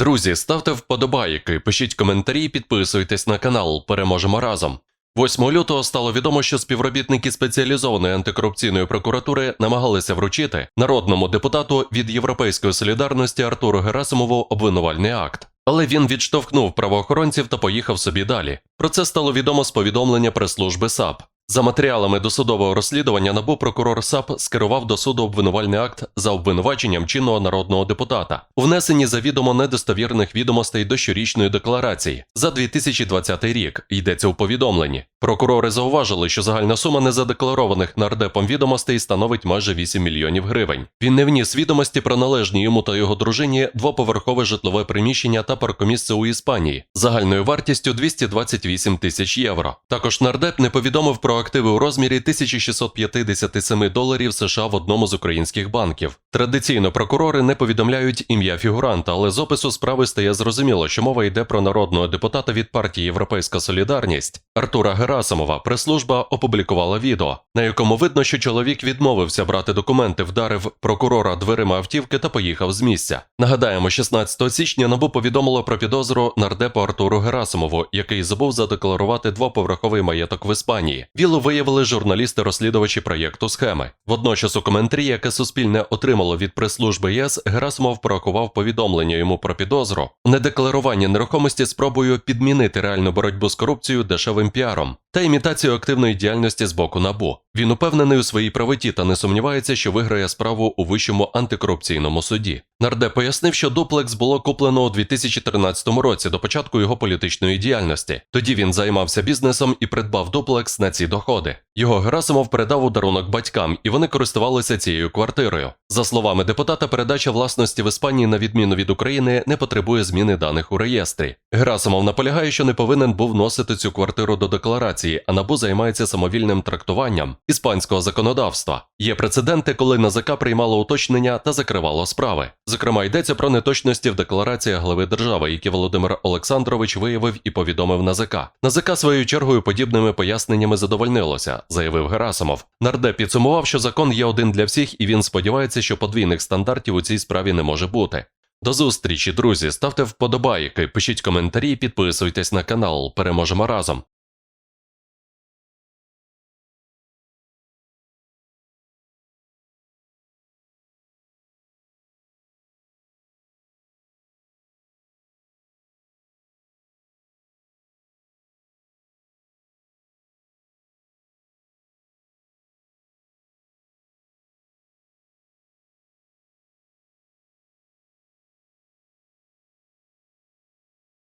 Друзі, ставте вподобайки, пишіть коментарі, підписуйтесь на канал. Переможемо разом. 8 лютого стало відомо, що співробітники спеціалізованої антикорупційної прокуратури намагалися вручити народному депутату від Європейської солідарності Артуру Герасимову обвинувальний акт. Але він відштовхнув правоохоронців та поїхав собі далі. Про це стало відомо з повідомлення прес-служби САП. За матеріалами досудового розслідування НАБУ прокурор САП скерував до суду обвинувальний акт за обвинуваченням чинного народного депутата внесені завідомо недостовірних відомостей до щорічної декларації за 2020 рік. Йдеться у повідомленні. Прокурори зауважили, що загальна сума незадекларованих нардепом відомостей становить майже 8 мільйонів гривень. Він не вніс відомості про належні йому та його дружині двоповерхове житлове приміщення та паркомісце у Іспанії загальною вартістю 228 тисяч євро. Також нардеп не повідомив про активи у розмірі 1657 доларів США в одному з українських банків. Традиційно прокурори не повідомляють ім'я фігуранта, але з опису справи стає зрозуміло, що мова йде про народного депутата від партії Європейська Солідарність Артура Герасимова. Прес-служба опублікувала відео, на якому видно, що чоловік відмовився брати документи, вдарив прокурора дверима автівки та поїхав з місця. Нагадаємо, 16 січня НАБУ повідомило про підозру нардепу Артуру Герасимову, який забув задекларувати двоповерховий маєток в Іспанії. Вілу виявили журналісти-розслідувачі проєкту схеми. Водночас у коментарі, яке Суспільне отримало від прес-служби ЄС, Герасимов прорахував повідомлення йому про підозру у недекларуванні нерухомості спробою підмінити реальну боротьбу з корупцією дешевим піаром та імітацію активної діяльності з боку НАБУ. Він упевнений у своїй правоті та не сумнівається, що виграє справу у вищому антикорупційному суді. Нардеп пояснив, що дуплекс було куплено у 2013 році до початку його політичної діяльності. Тоді він займався бізнесом і придбав дуплекс на ці доходи. Його Герасимов передав у дарунок батькам, і вони користувалися цією квартирою. За словами депутата, передача власності в Іспанії, на відміну від України, не потребує зміни даних у реєстрі. Герасимов наполягає, що не повинен був вносити цю квартиру до декларації, а набу займається самовільним трактуванням іспанського законодавства. Є прецеденти, коли НАЗК приймало уточнення та закривало справи. Зокрема, йдеться про неточності в деклараціях глави держави, які Володимир Олександрович виявив і повідомив НАЗК. НАЗК своєю чергою подібними поясненнями задовольнилося, заявив Герасимов. Нардеп підсумував, що закон є один для всіх, і він сподівається, що подвійних стандартів у цій справі не може бути. До зустрічі, друзі. Ставте вподобайки, пишіть коментарі, підписуйтесь на канал. Переможемо разом.